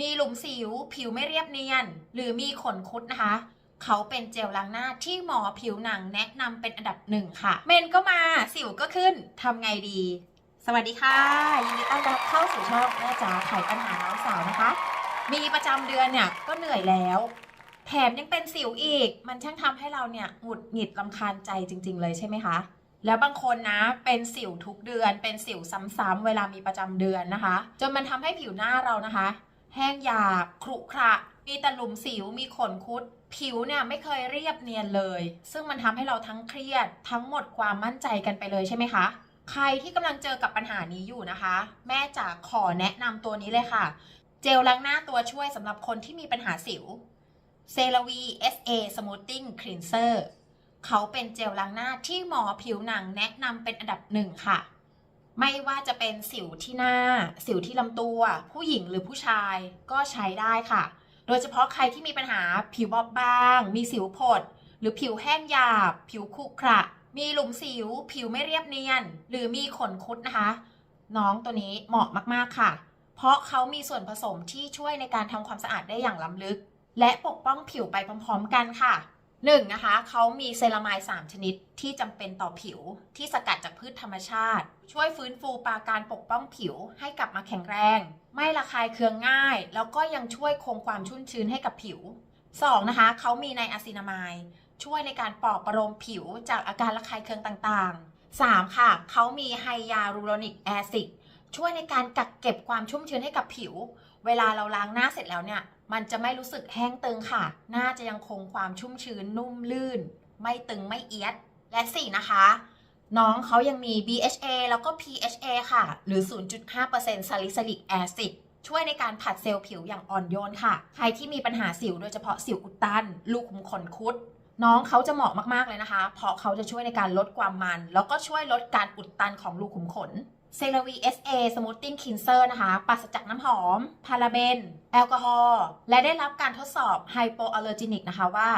มีหลุมสิว ผิวไม่เรียบเนียน หรือมีขนคุดนะคะ เขาเป็นเจลล้างหน้าที่หมอผิวหนังแนะนำเป็นอันดับหนึ่งค่ะ เมนก็มาสิวก็ขึ้นทำไงดี สวัสดีค่ะ ยินดีต้อนรับเข้าสู่ช่องแม่จ๋าไขปัญหาน้องสาวนะคะ มีประจำเดือนเนี่ยก็เหนื่อยแล้ว แถมยังเป็นสิวอีก มันช่างทำให้เราเนี่ยหงุดหงิดลำคาญใจจริง ๆ เลยใช่ไหมคะแล้วบางคนนะเป็นสิวทุกเดือน เป็นสิวซ้ำๆเวลามีประจำเดือนนะคะ จนมันทำให้ผิวหน้าเรานะคะ แห้งหยาบครุขระ มีแต่หลุมสิวมีขนคุด ผิวเนี่ยไม่เคยเรียบเนียนเลย ซึ่งมันทำให้เราทั้งเครียด ทั้งหมดความมั่นใจกันไปเลยใช่ไหมคะใครที่กำลังเจอกับปัญหานี้อยู่นะคะ แม่จ๋าขอแนะนำตัวนี้เลยค่ะ เจลล้างหน้าตัวช่วยสำหรับคนที่มีปัญหาสิวเซรวี SA Smoothing Cleanser เขาเป็นเจลล้างหน้าที่หมอผิวหนังแนะนำเป็นอันดับหนึ่งค่ะ ไม่ว่าจะเป็นสิวที่หน้า สิวที่ลำตัว ผู้หญิงหรือผู้ชายก็ใช้ได้ค่ะ โดยเฉพาะใครที่มีปัญหาผิวบอบบาง มีสิวผด หรือผิวแห้งหยาบ ผิวขรุขระมีหลุมสิว ผิวไม่เรียบเนียน หรือมีขนคุดนะคะ น้องตัวนี้เหมาะมากๆค่ะ เพราะเขามีส่วนผสมที่ช่วยในการทำความสะอาดได้อย่างล้ำลึก และปกป้องผิวไปพร้อม ๆ กันค่ะ หนึ่งนะคะเขามีเซรามาย3 ชนิดที่จำเป็นต่อผิวที่สกัดจากพืชธรรมชาติ ช่วยฟื้นฟูปราการปกป้องผิวให้กลับมาแข็งแรง ไม่ระคายเคืองง่าย แล้วก็ยังช่วยคงความชุ่มชื้นให้กับผิว 2. นะคะเขามีในอะซินามายช่วยในการปลอบประโลมผิวจากอาการระคายเคืองต่างๆ 3. ค่ะเขามีไฮยาลูโรนิกแอซิดช่วยในการกักเก็บความชุ่มชื้นให้กับผิว เวลาเราล้างหน้าเสร็จแล้วเนี่ย มันจะไม่รู้สึกแห้งตึงค่ะหน้าจะยังคงความชุ่มชื้นนุ่มลื่น ไม่ตึงไม่เอียด และ4นะคะ น้องเขายังมี BHA แล้วก็ PHA ค่ะ หรือ 0.5%ซาลิซิลิกแอซิดช่วยในการผัดเซลล์ผิวอย่างอ่อนโยนค่ะ ใครที่มีปัญหาสิวโดยเฉพาะสิวอุดตัน ลูกขุมขนคุด น้องเขาจะเหมาะมากๆเลยนะคะ เพราะเขาจะช่วยในการลดความมัน แล้วก็ช่วยลดการอุดตันของรูขุมขนเซรวี SA Smoothing Cleanser นะคะปราศจากน้ำหอม พาราเบน แอลกอฮอล์และได้รับการทดสอบ Hypoallergenic นะคะว่า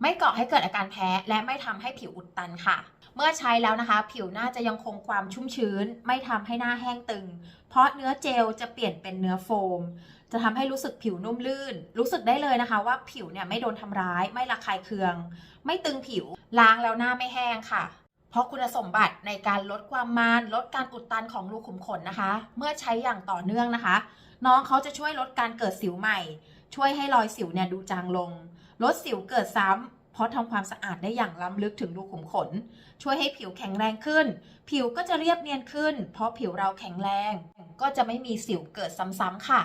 ไม่ก่อให้เกิดอาการแพ้ และไม่ทำให้ผิวอุดตันค่ะ เมื่อใช้แล้วนะคะ ผิวหน้าจะยังคงความชุ่มชื้น ไม่ทำให้หน้าแห้งตึง เพราะเนื้อเจลจะเปลี่ยนเป็นเนื้อโฟม จะทำให้รู้สึกผิวนุ่มลื่น รู้สึกได้เลยนะคะ ว่าผิวเนี่ยไม่โดนทำร้าย ไม่ระคายเคือง ไม่ตึงผิว ล้างแล้วหน้าไม่แห้งค่ะ เพราะคุณสมบัติในการลดความมันลดการอุดตันของรูขุมขนนะคะ เมื่อใช้อย่างต่อเนื่องนะคะ น้องเขาจะช่วยลดการเกิดสิวใหม่ ช่วยให้รอยสิวเนี่ยดูจางลง ลดสิวเกิดซ้ำเพราะทำความสะอาดได้อย่างล้ำลึกถึงรูขุมขน ช่วยให้ผิวแข็งแรงขึ้น ผิวก็จะเรียบเนียนขึ้น เพราะผิวเราแข็งแรง ก็จะไม่มีสิวเกิดซ้ำๆค่ะ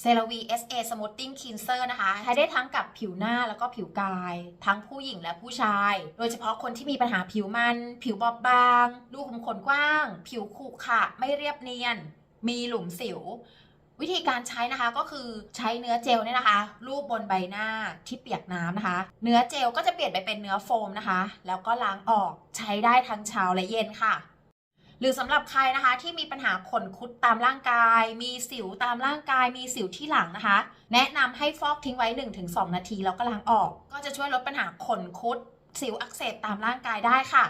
เซรวี SA Smoothing Cleanser นะคะ ใช้ได้ทั้งกับผิวหน้าแล้วก็ผิวกาย ทั้งผู้หญิงและผู้ชาย โดยเฉพาะคนที่มีปัญหาผิวมัน ผิวบอบบาง รูขุมขนกว้าง ผิวขรุขระไม่เรียบเนียน มีหลุมสิว วิธีการใช้นะคะก็คือใช้เนื้อเจลเนี่ยนะคะ รูปบนใบหน้าที่เปียกน้ำนะคะ เนื้อเจลก็จะเปลี่ยนไปเป็นเนื้อโฟมนะคะ แล้วก็ล้างออกใช้ได้ทั้งเช้าและเย็นค่ะ หรือสำหรับใครนะคะที่มีปัญหาขนคุดตามร่างกาย มีสิวตามร่างกาย มีสิวที่หลังนะคะ แนะนำให้ฟอกทิ้งไว้ 1-2 นาทีแล้วก็ล้างออก ก็จะช่วยลดปัญหาขนคุด สิวอักเสบตามร่างกายได้ค่ะ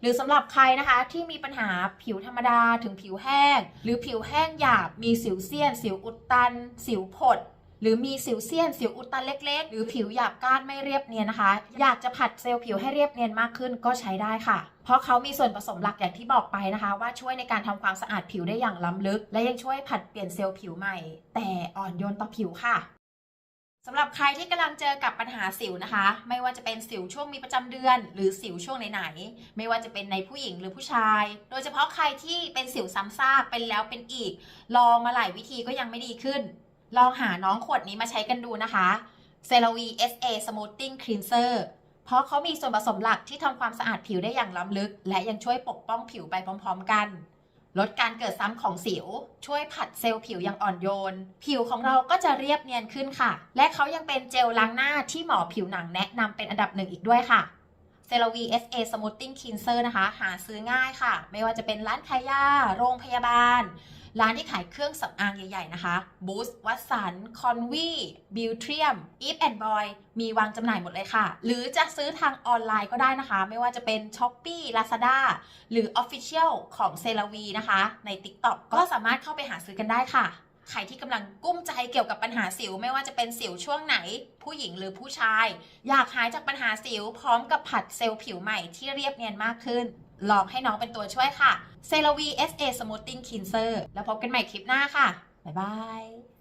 หรือสำหรับใครนะคะที่มีปัญหาผิวธรรมดาถึงผิวแห้ง หรือผิวแห้งหยาบ มีสิวเซียน สิวอุดตัน สิวผด หรือมีสิวเซียน สิวอุดตันเล็กๆ หรือผิวหยาบก้านไม่เรียบเนียนนะคะ อยากจะผัดเซลล์ผิวให้เรียบเนียนมากขึ้นก็ใช้ได้ค่ะ เพราะเขามีส่วนผสมหลักอย่างที่บอกไปนะคะ ว่าช่วยในการทำความสะอาดผิวได้อย่างล้ำลึก และยังช่วยผัดเปลี่ยนเซลล์ผิวใหม่ แต่อ่อนโยนต่อผิวค่ะสำหรับใครที่กำลังเจอกับปัญหาสิวนะคะ ไม่ว่าจะเป็นสิวช่วงมีประจำเดือน หรือสิวช่วงไหนๆไม่ว่าจะเป็นในผู้หญิงหรือผู้ชาย โดยเฉพาะใครที่เป็นสิวซ้ำซากเป็นแล้วเป็นอีก ลองมาหลายวิธีก็ยังไม่ดีขึ้น ลองหาน้องขวดนี้มาใช้กันดูนะคะเซรวี SA Smoothing Cleanser เพราะเขามีส่วนผสมหลักที่ทำความสะอาดผิวได้อย่างล้ำลึก และยังช่วยปกป้องผิวไปพร้อมๆกัน ลดการเกิดซ้ำของสิว ช่วยผัดเซลล์ผิวอย่างอ่อนโยน ผิวของเราก็จะเรียบเนียนขึ้นค่ะ และเขายังเป็นเจลล้างหน้าที่หมอผิวหนังแนะนำเป็นอันดับหนึ่งอีกด้วยค่ะ เซรวี SA Smoothing Cleanser นะคะ หาซื้อง่ายค่ะ ไม่ว่าจะเป็นร้านขายยา โรงพยาบาล ร้านที่ขายเครื่องสำอางใหญ่ ๆ นะคะ Boost วัตสันคอนวีบิวเทียม Eve and Boy มีวางจำหน่ายหมดเลยค่ะ หรือจะซื้อทางออนไลน์ก็ได้นะคะ ไม่ว่าจะเป็น Shopee Lazada หรือ Official ของเซรวีนะคะ ใน TikTok ก็สามารถเข้าไปหาซื้อกันได้ค่ะ ใครที่กำลังกุ้มใจเกี่ยวกับปัญหาสิว ไม่ว่าจะเป็นสิวช่วงไหน ผู้หญิงหรือผู้ชาย อยากหายจากปัญหาสิว พร้อมกับผัดเซลล์ผิวใหม่ที่เรียบเนียนมากขึ้น ลองให้น้องเป็นตัวช่วยค่ะเซราวี SA Smoothing Cleanser แล้วพบกันใหม่คลิปหน้าค่ะ บ๊ายบาย